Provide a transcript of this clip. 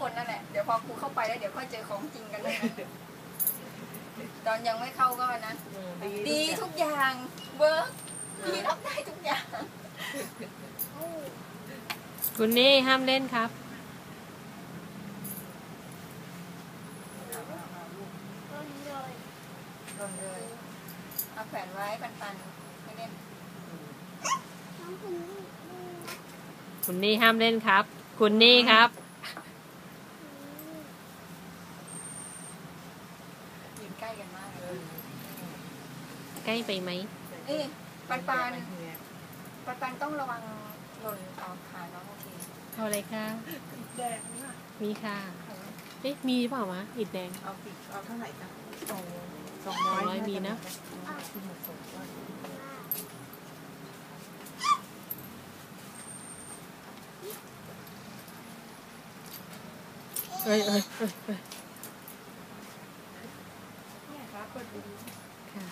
คนนั่นแหละ เดี๋ยวพอครูเข้าไปแล้วเดี๋ยวค่อยเจอของจริงกันเลยนะตอนยังไม่เข้าก็นะ ดีทุกอย่างเวิร์กดีรับได้ทุกอย่างคุณนี่ห้ามเล่นครับหล่นเลยเอาแขวนไว้ปันๆไม่เล่นคุณนี่ห้ามเล่นครับ คุณนี่ครับ ยืน ใกล้กันมากเลยใกล้ไปไหมนี่ปันปันปันปันต้องระวังหล่นออกขาน้องโอเคเอาอะไรคะแดงนะมีค่ะเอ๊ะมีเปล่าวะอิดแดงเอาปิดเอาเท่าไหร่จ้ะสองสองสองร้อยมีนะที่หมดสองร้อยเอ้ยเอ้ยเอ้ย Okay.